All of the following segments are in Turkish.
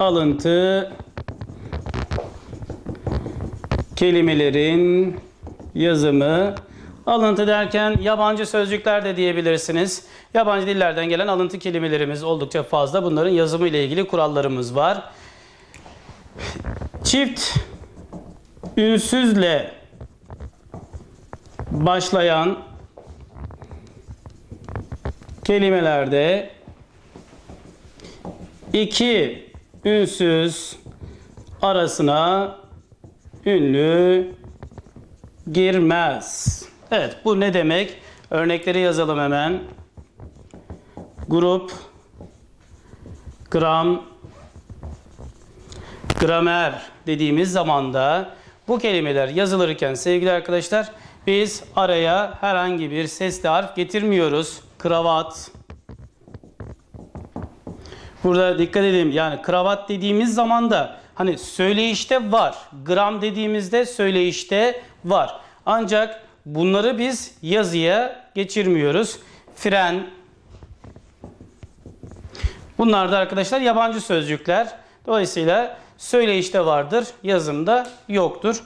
alıntı kelimelerin yazımı alıntı derken yabancı sözcükler de diyebilirsiniz. Yabancı dillerden gelen alıntı kelimelerimiz oldukça fazla. Bunların yazımı ile ilgili kurallarımız var. Çift ünsüzle başlayan kelimelerde iki ünsüz arasına ünlü girmez. Evet bu ne demek? Örnekleri yazalım hemen. Grup, gram, gramer dediğimiz zaman da bu kelimeler yazılırken sevgili arkadaşlar biz araya herhangi bir sesli harf getirmiyoruz. Kravat. Burada dikkat edelim yani kravat dediğimiz zaman da hani söyleyişte var. Gram dediğimizde söyleyişte var. Ancak bunları biz yazıya geçirmiyoruz. Fren. Bunlar da arkadaşlar yabancı sözcükler. Dolayısıyla söyleyişte vardır, yazımda yoktur.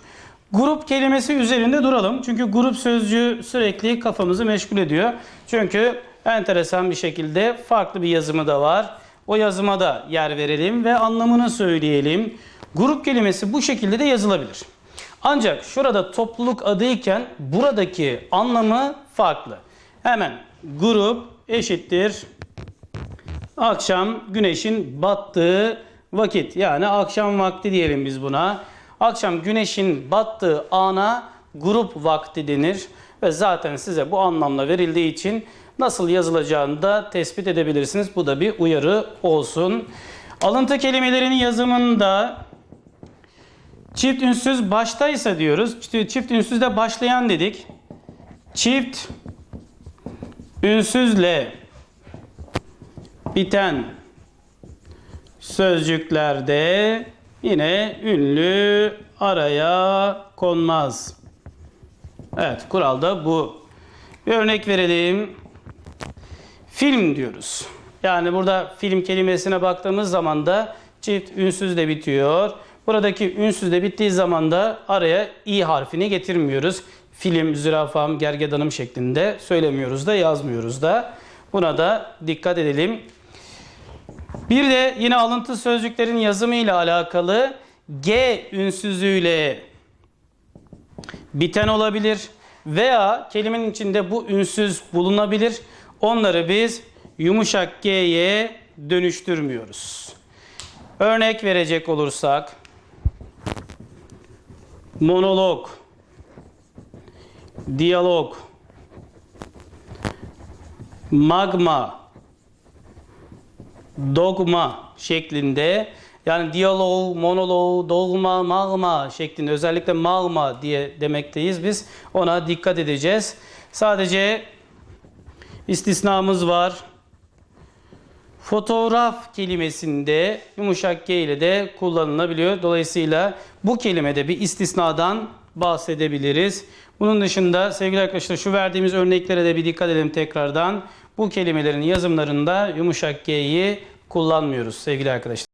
Grup kelimesi üzerinde duralım. Çünkü grup sözcüğü sürekli kafamızı meşgul ediyor. Çünkü enteresan bir şekilde farklı bir yazımı da var. O yazıma da yer verelim ve anlamını söyleyelim. Grup kelimesi bu şekilde de yazılabilir. Ancak şurada topluluk adıyken buradaki anlamı farklı. Hemen grup eşittir akşam güneşin battığı vakit yani akşam vakti diyelim biz buna. Akşam güneşin battığı ana grup vakti denir ve zaten size bu anlamla verildiği için nasıl yazılacağını da tespit edebilirsiniz. Bu da bir uyarı olsun. Alıntı kelimelerinin yazımında çift ünsüz baştaysa diyoruz. Çift ünsüzle başlayan dedik. Çift ünsüzle biten sözcüklerde yine ünlü araya konmaz. Evet, kural da bu. Bir örnek verelim. Film diyoruz. Yani burada film kelimesine baktığımız zaman da çift ünsüz de bitiyor. Buradaki ünsüz de bittiği zaman da araya i harfini getirmiyoruz. Film, zürafam, gergedanım şeklinde söylemiyoruz da yazmıyoruz da. Buna da dikkat edelim. Bir de yine alıntı sözcüklerin yazımı ile alakalı G ünsüzüyle biten olabilir veya kelimenin içinde bu ünsüz bulunabilir. Onları biz yumuşak G'ye dönüştürmüyoruz. Örnek verecek olursak monolog, diyalog, magma, dogma şeklinde yani diyalog, monolog, dogma, magma şeklinde özellikle magma diye demekteyiz biz. Ona dikkat edeceğiz. Sadece istisnamız var. Fotoğraf kelimesinde yumuşak G ile de kullanılabiliyor. Dolayısıyla bu kelimede bir istisnadan bahsedebiliriz. Bunun dışında sevgili arkadaşlar şu verdiğimiz örneklere de bir dikkat edelim tekrardan. Bu kelimelerin yazımlarında yumuşak G'yi kullanmıyoruz sevgili arkadaşlar.